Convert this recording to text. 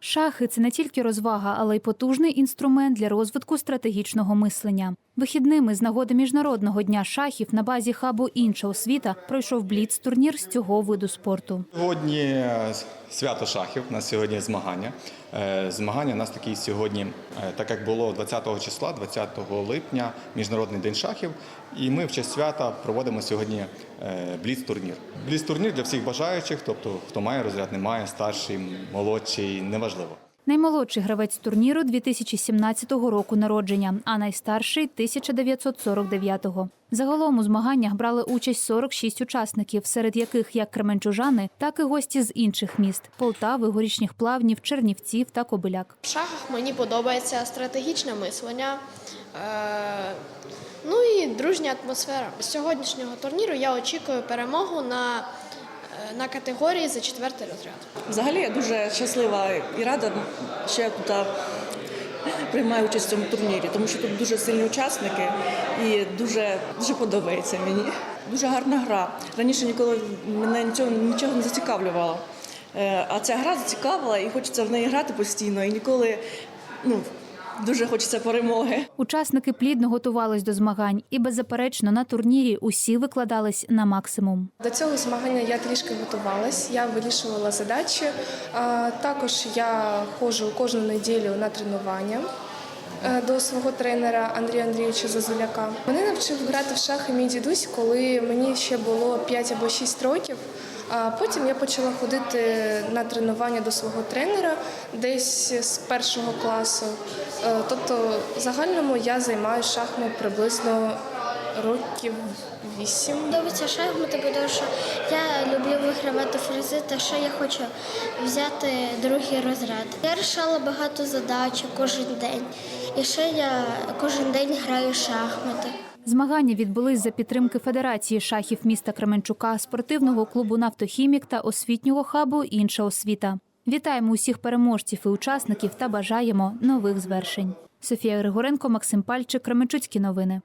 Шахи це не тільки розвага, але й потужний інструмент для розвитку стратегічного мислення. Вихідними з нагоди міжнародного дня шахів на базі хабу інша освіта пройшов бліц-турнір з цього виду спорту. Сьогодні е, свято шахів. У нас сьогодні змагання. Е, Змагання у нас такі сьогодні, е, так як було 20 числа, 20 липня, міжнародний день шахів. І ми в честь свята проводимо сьогодні бліц-турнір. Бліц-турнір для всіх бажаючих, тобто хто має розряд, не має, старший, молодший, неважливо. Наймолодший гравець турніру 2017 року народження, а найстарший 1949-го. Загалом у змаганнях брали участь 46 учасників, серед яких як кременчужани, так і гості з інших міст Полтави, горішніх плавнів, Чернівців та Кобиляк. В шахах мені подобається стратегічне мислення. Е- ну і дружня атмосфера. З сьогоднішнього турніру я очікую перемогу на, на категорії за четвертий розряд. Взагалі я дуже щаслива і рада, що я тут приймаю участь в цьому турнірі, тому що тут дуже сильні учасники і дуже, дуже подобається мені. Дуже гарна гра. Раніше ніколи мене нічого, нічого не зацікавлювало. Е, А ця гра зацікавила і хочеться в неї грати постійно. І ніколи ну, дуже хочеться перемоги. Учасники плідно готувались до змагань і беззаперечно на турнірі усі викладались на максимум. До цього змагання я трішки готувалась, я вирішувала задачі. Також я ходжу кожну неділю на тренування е, до свого тренера Андрія Андрійовича Зазуляка. Мене навчив грати в шахи мій дідусь, коли мені ще було 5 або 6 років. А потім я почала ходити на тренування до свого тренера десь з першого класу. Е, Тобто, в загальному я займаюся шахами приблизно років 8. Подобається шахмати, тому що я люблю вигравати фризи, та ще я хочу взяти другий розряд. Я рішала багато задач кожен день. І ще я кожен день граю шахмати. Змагання відбулись за підтримки Федерації шахів міста Кременчука, спортивного клубу Нафтохімік та освітнього хабу Інша освіта. Вітаємо усіх переможців і учасників та бажаємо нових звершень. Софія Григоренко, Максим Пальчик, Кременчуцькі новини.